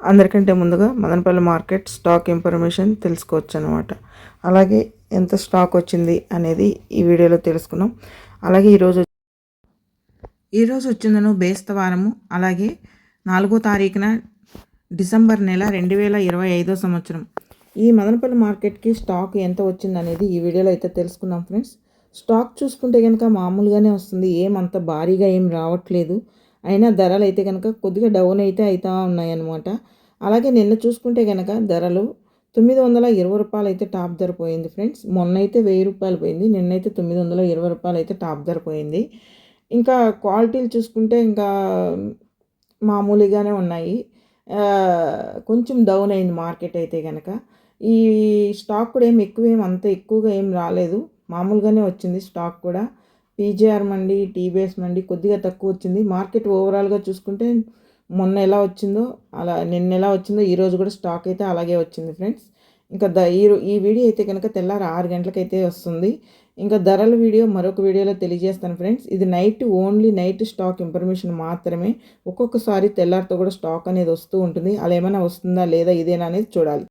అందరికంటే ముందుగా Madanapalle market stock information తెలుసుకోవచ్చు అనమాట అలాగే ఎంత స్టాక్ వచ్చింది అనేది ఈ వీడియోలో తెలుసుకున్నాం. అలాగే ఈరోజు ఈరోజు వచ్చిందను బేస్తవారము అలాగే నాలుగో తారీఖున డిసెంబర్ నెల రెండు వేల ఇరవై ఐదో సంవత్సరం. ఈ మదనపల్లి మార్కెట్కి స్టాక్ ఎంత వచ్చిందనేది ఈ వీడియోలో అయితే తెలుసుకున్నాం ఫ్రెండ్స్. స్టాక్ చూసుకుంటే కనుక మామూలుగానే వస్తుంది. ఏమంత భారీగా ఏం రావట్లేదు. అయినా ధరలు అయితే కనుక కొద్దిగా డౌన్ అయితే అవుతూ ఉన్నాయన్నమాట. అలాగే నిన్న చూసుకుంటే కనుక ధరలు తొమ్మిది వందల ఇరవై రూపాయలు అయితే టాప్ ధర పోయింది ఫ్రెండ్స్. మొన్న అయితే వెయ్యి రూపాయలు పోయింది నిన్నైతే తొమ్మిది వందల ఇరవై రూపాయలు అయితే టాప్ ధర పోయింది. ఇంకా క్వాలిటీలు చూసుకుంటే ఇంకా మామూలుగానే ఉన్నాయి. కొంచెం డౌన్ అయింది మార్కెట్ అయితే కనుక ఈ స్టాక్ కూడా ఏం ఎక్కువ ఏం అంత ఎక్కువగా ఏం రాలేదు. మామూలుగానే వచ్చింది స్టాక్ కూడా. పీజీఆర్ మండి టీబీఎస్ మండి కొద్దిగా తక్కువ వచ్చింది. మార్కెట్ ఓవరాల్గా చూసుకుంటే మొన్న ఎలా వచ్చిందో అలా నిన్న ఎలా వచ్చిందో ఈరోజు కూడా స్టాక్ అయితే అలాగే వచ్చింది ఫ్రెండ్స్. ఇంకా ద ఈ ఈ వీడియో అయితే కనుక తెల్లారి ఆరు గంటలకైతే వస్తుంది. ఇంకా ధరల వీడియో మరొక వీడియోలో తెలియజేస్తాను ఫ్రెండ్స్. ఇది night only night stock information మాత్రమే. ఒక్కొక్కసారి తెల్లారితో కూడా స్టాక్ అనేది వస్తూ ఉంటుంది. అలా ఏమైనా వస్తుందా లేదా ఇదేనా అనేది చూడాలి.